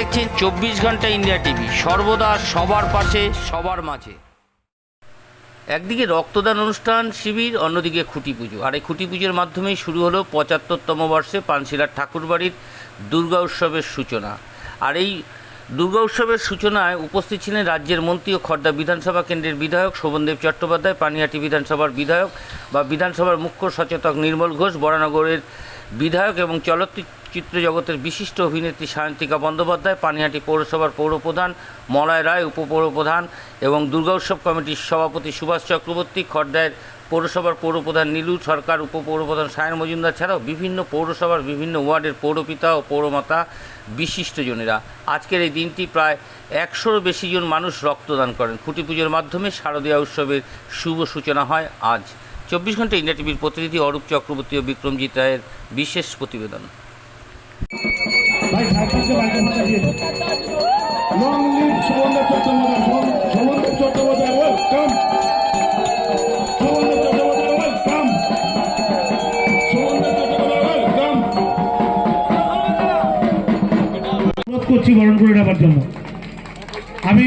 দেখছেন চব্বিশ ঘণ্টা ইন্ডিয়া টিভি। সর্বদা সবার পাশে, সবার মাঝে। একদিকে রক্তদান অনুষ্ঠান, শিবির, অন্যদিকে খুঁটি পুজো। আর এই খুঁটি পুজোর মাধ্যমেই শুরু হলো পঁচাত্তরতম বর্ষে পানশিলার ঠাকুরবাড়ির দুর্গা উৎসবের সূচনা। আর এই দুর্গা উৎসবের সূচনায় উপস্থিত ছিলেন রাজ্যের মন্ত্রী ও খর্দা বিধানসভা কেন্দ্রের বিধায়ক শোভনদেব চট্টোপাধ্যায়, পানিহাটি বিধানসভার বিধায়ক বা বিধানসভার মুখ্য সচেতক নির্মল ঘোষ, বরানগরের বিধায়ক এবং চলচ্চিত্র জগতের বিশিষ্ট অভিনেত্রী সায়ন্তিকা বন্দ্যোপাধ্যায়, পানিহাটি পৌরসভার পৌরপ্রধান মলয় রায়, উপপৌরপ্রধান এবং দুর্গা উৎসব কমিটির সভাপতি সুভাষ চক্রবর্তী খর্দায়ের পৌরসভার পৌরপ্রধান নীলু সরকার, উপপৌরপ্রধান সায়ন মজুমদার ছাড়াও বিভিন্ন পৌরসভার বিভিন্ন ওয়ার্ডের পৌরপিতা ও পৌরমাতা বিশিষ্টজনেরা আজকের এই দিনটি প্রায় একশোরও বেশি জন মানুষ রক্তদান করেন। খুঁটি পুজোর মাধ্যমে শারদীয়া উৎসবের শুভ সূচনা হয় আজ। চব্বিশ ঘণ্টা ইন্ডিয়া টিভির প্রতিনিধি অরূপ চক্রবর্তী ও বিক্রমজিৎ রায়ের বিশেষ প্রতিবেদন। ভাই long live Chattopadhyay. Chattopadhyay welcome করছি বরণ করে নেবার জন্য। আমি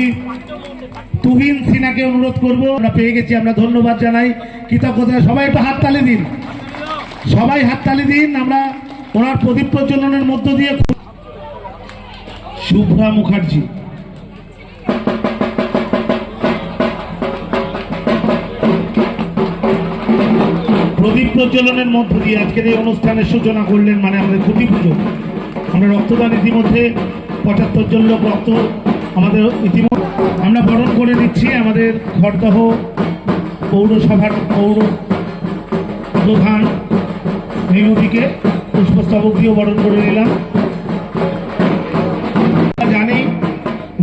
তুহিন সিনাকে অনুরোধ করব। আমরা পেয়ে গেছি, আমরা ধন্যবাদ জানাই। কৃতজ্ঞতা, সবাই একটু হাততালি দিন। সবাই হাততালি দিন, আমরা ওনার প্রদীপ প্রজ্বলনের মধ্য দিয়ে শুভ্রা মুখার্জি। প্রদীপ প্রজ্বলনের মধ্য দিয়ে আজকের এই অনুষ্ঠানের সূচনা করলেন মানে আমাদের খুঁটি পুজো। আমরা রক্তদান ইতিমধ্যে পঁচাত্তর জন লোক রক্ত আমাদের ইতিমধ্যে আমরা বরণ করে দিচ্ছি আমাদের খড়দহ পৌরসভার পৌর প্রধান মিনুদিকে পুষ্পস্তবক দিয়েও বরণ করে নিলাম।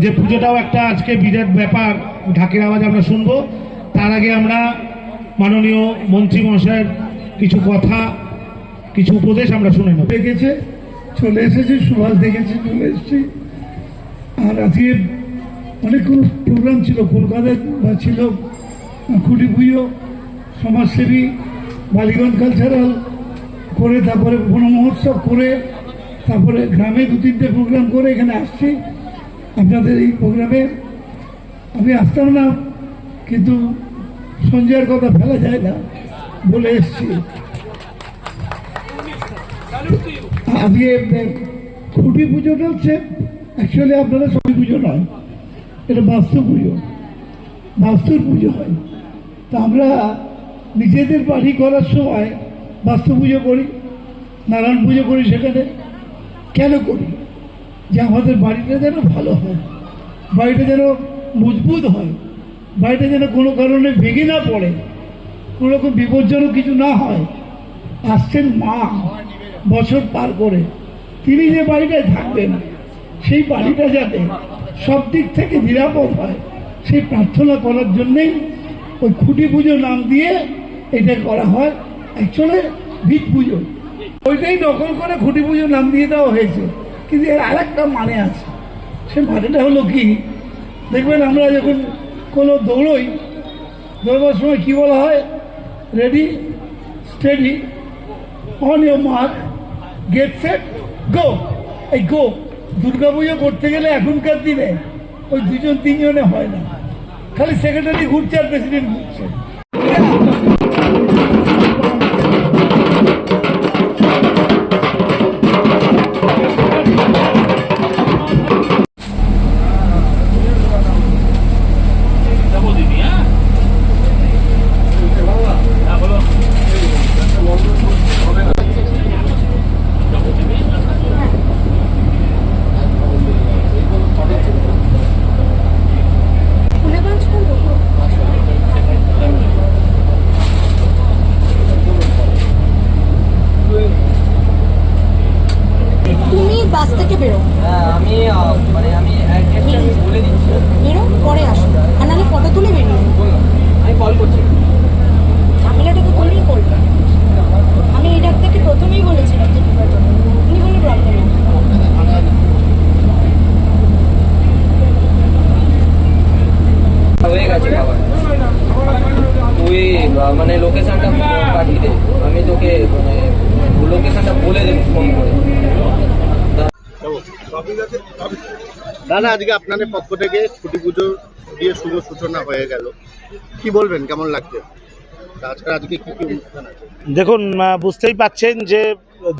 যে পুজোটাও একটা আজকে বিরাট ব্যাপার, ঢাকের আওয়াজ আমরা শুনব। তার আগে আমরা মাননীয় মন্ত্রী মহাশয়ের কিছু কথা, কিছু উপদেশ আমরা শুনে নেব। দেখেছে, চলে এসেছে, সুভাষ দেখেছে, চলে এসেছি। আর আজকে অনেকগুলো প্রোগ্রাম ছিল, কলকাতায় ছিল পুজো সমাজসেবী, বালিগঞ্জ কালচারাল করে তারপরে বন মহোৎসব করে, তারপরে গ্রামে দু তিনটে প্রোগ্রাম করে এখানে আসছি। আপনাদের এই প্রোগ্রামে আমি আসতাম না, কিন্তু সঞ্জয়ের কথা ফেলা যায় না বলে এসছি। আজকে খুঁটি পুজোটা হচ্ছে অ্যাকচুয়ালি আপনারা সবই পুজো নয়, এটা বাস্তু পুজো। বাস্তুর পুজো হয়। তা আমরা নিজেদের বাড়ি করার সময় বাস্তু পুজো করি, নারায়ণ পুজো করি সেখানে। কেন করি? যে আমাদের বাড়িটা যেন ভালো হয়, বাড়িটা যেন মজবুত হয়, বাড়িটা যেন কোনো কারণে ভেঙে না পড়ে, কোনো রকম বিপজ্জনক কিছু না হয়। আসছেন মা বছর পার করে। তিনি যে বাড়িটায় থাকবেন, সেই বাড়িটা যাতে সব দিক থেকে নিরাপদ হয়, সেই প্রার্থনা করার জন্যেই ওই খুঁটি পুজো নাম দিয়ে এটা করা হয়। অ্যাকচুয়ালি ভিত পুজো। ওইটাই নকল করে খুঁটি পুজো নাম দিয়ে দেওয়া হয়েছে। কিন্তু এর আরেকটা মানে আছে। সে মানেটা হলো কি? দেখবেন আমরা যখন কোনো দৌড়ই, দৌড়বার সময় কী বলা হয়? Ready steady on your mark get set go এই গো দুর্গাপুজো করতে গেলে এখনকার দিনে ওই দুজন তিনজনে হয় না। খালি সেক্রেটারি ঘুরছে আর প্রেসিডেন্ট ঘুরছে। থেকে বেরো। হ্যাঁ, আমি মানে আমি বলে দিচ্ছি। বেরো পরে আসো। আর নাহলে ফটো তুলে বেরিয়ে আমি কল করছি। ঝামেলাটা তো করবে। আমি এই ডাক্তারকে প্রথমেই বলেছিলাম যে তুমি কোনো প্রবলেম নেই হয়ে গেছে বাবা তুই আহ, মানে লোকেশনটা পাঠিয়ে দে আমি তোকে মানে লোকেশনটা বলে দেবো ফোন করে দাদা আজকে আপনাদের পক্ষ থেকে ছুটি পুজো দিয়ে শুভ সূচনা হয়ে গেল। কি বলবেন? কেমন লাগছে? তাছাড়া আজকে কি কি অনুষ্ঠান আছে? দেখুন বুঝতেই পাচ্ছেন যে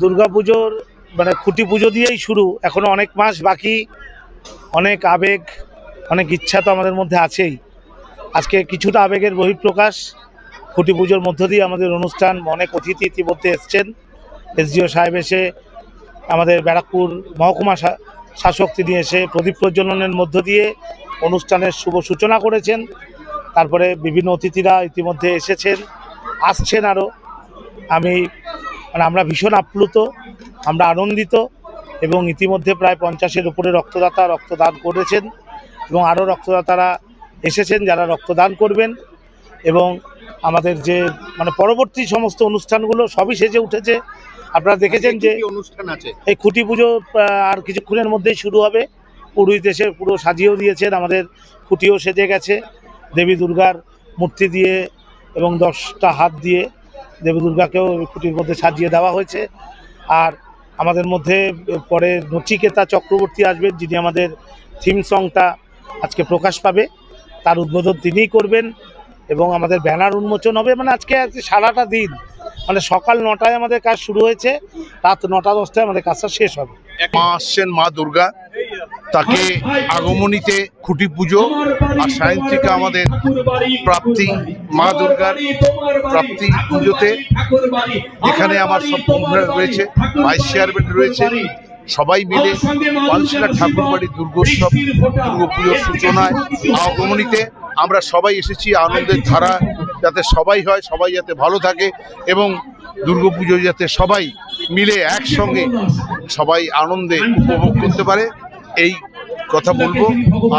দুর্গাপুজোর মানে খুঁটি পুজো দিয়েই শুরু। এখনও অনেক মাস বাকি অনেক আবেগ অনেক ইচ্ছা তো আমাদের মধ্যে আছেই। আজকে কিছুটা আবেগের বহিঃপ্রকাশ। খুঁটি পুজোর মধ্য দিয়ে আমাদের অনুষ্ঠান অনেক অতিথি ইতিমধ্যে এসছেন। এসডিও সাহেব এসে আমাদের ব্যারাকপুর মহকুমা শাসক তিনি এসে প্রদীপ প্রজ্বলনের মধ্য দিয়ে অনুষ্ঠানের শুভ সূচনা করেছেন। তারপরে বিভিন্ন অতিথিরা ইতিমধ্যে এসেছেন, আসছেন আরও আমি মানে আমরা ভীষণ আপ্লুত, আমরা আনন্দিত এবং ইতিমধ্যে প্রায় পঞ্চাশের উপরে রক্তদাতা রক্তদান করেছেন এবং আরও রক্তদাতারা এসেছেন যারা রক্তদান করবেন এবং আমাদের যে মানে পরবর্তী সমস্ত অনুষ্ঠানগুলো সবই সেজে উঠেছে। আপনারা দেখেছেন যে অনুষ্ঠান আছে? এই খুঁটি পুজো আর কিছুক্ষণের মধ্যেই শুরু হবে। পুরোহিত এসে পুরো সাজিয়েও দিয়েছেন আমাদের খুঁটিও সেজে গেছে। দেবী দুর্গার মূর্তি দিয়ে এবং দশটা হাত দিয়ে দেবী দুর্গাকেও খুঁটির মধ্যে সাজিয়ে দেওয়া হয়েছে। আর আমাদের মধ্যে পরে নচিকেতা চক্রবর্তী আসবেন যিনি আমাদের থিম সংটা আজকে প্রকাশ পাবে। তার উদ্বোধন তিনিই করবেন এবং আমাদের ব্যানার উন্মোচন হবে। মানে আজকে আজকে সারাটা দিন মানে সকাল নটায় আমাদের কাজ শুরু হয়েছে, রাত নটা দশটায় আমাদের কাজটা শেষ হবে। মা আসছেন, মা দুর্গা। তাকে আগমনীতে খুঁটি পুজো আর সায়ন থেকে আমাদের প্রাপ্তি, মা দুর্গার প্রাপ্তি পুজোতে এখানে আমার সব বন্ধুরা রয়েছে ভাইস চেয়ারম্যান রয়েছে, সবাই মিলে পালশিলা ঠাকুরবাড়ি দুর্গোৎসব, দুর্গাপুজোর সূচনায় আগমনীতে আমরা সবাই এসেছি আনন্দের ধারা যাতে সবাই হয়, সবাই যাতে ভালো থাকে এবং দুর্গাপুজো যাতে সবাই মিলে একসঙ্গে সবাই আনন্দে উপভোগ করতে পারে, এই কথা বলব।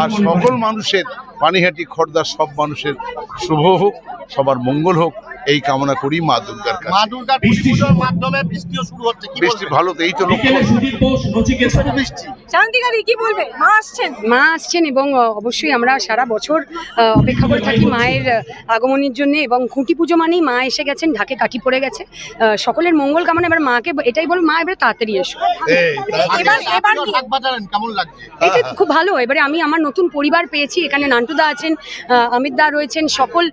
আর সকল মানুষের, পানিহাটি খর্দার সব মানুষের শুভ হোক, সবার মঙ্গল হোক। এই কামনা করি মা দুর্গার মা দুর্গার পুজোর মাধ্যমে বৃষ্টিও শুরু হচ্ছে কি বৃষ্টি ভালো তো এই তো কি বলবে? মা আসছেন? মা আসছেন এবং অবশ্যই আমরা সারা বছর অপেক্ষা করে থাকি মায়ের আগমনের জন্য এবং খুঁটি পুজো মানেই মা এসে গেছেন ঢাকে কাঠি পড়ে গেছে। সকলের মঙ্গল কামনা এবার মাকে এটাই বল মা এবারে তাড়াতাড়ি এসো। এটা খুব ভালো এবারে আমি আমার নতুন পরিবার পেয়েছি এখানে নান্টুদা আছেন আহ, অমিত দা রয়েছেন সকল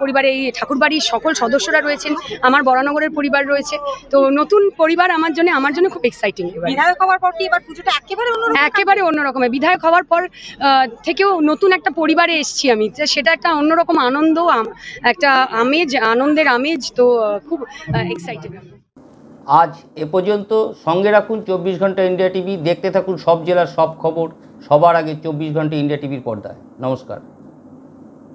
পরিবারে এই ঠাকুরবাড়ির সকল সদস্যরা রয়েছেন আমার বরানগরের পরিবার রয়েছে। তো নতুন পরিবার আমার জন্য আমার জন্য খুব এক্সাইটিং এবার। বিধায়ক হওয়ার পর কি এবার পুজোটা একেবারে অন্যরকম? একেবারে অন্যরকমের বিধায়ক হওয়ার পর থেকেও নতুন একটা পরিবারে এসেছি আমি। সেটা একটা অন্যরকম আনন্দ আম- একটা আমেজ আনন্দের আমেজ তো খুব এক্সাইটেড আজ এ পর্যন্ত সঙ্গে রাখুন চব্বিশ ঘণ্টা ইন্ডিয়া টিভি। দেখতে থাকুন সব জেলার সব খবর। সবার আগে চব্বিশ ঘণ্টা ইন্ডিয়া টিভির পর্দায়। নমস্কার।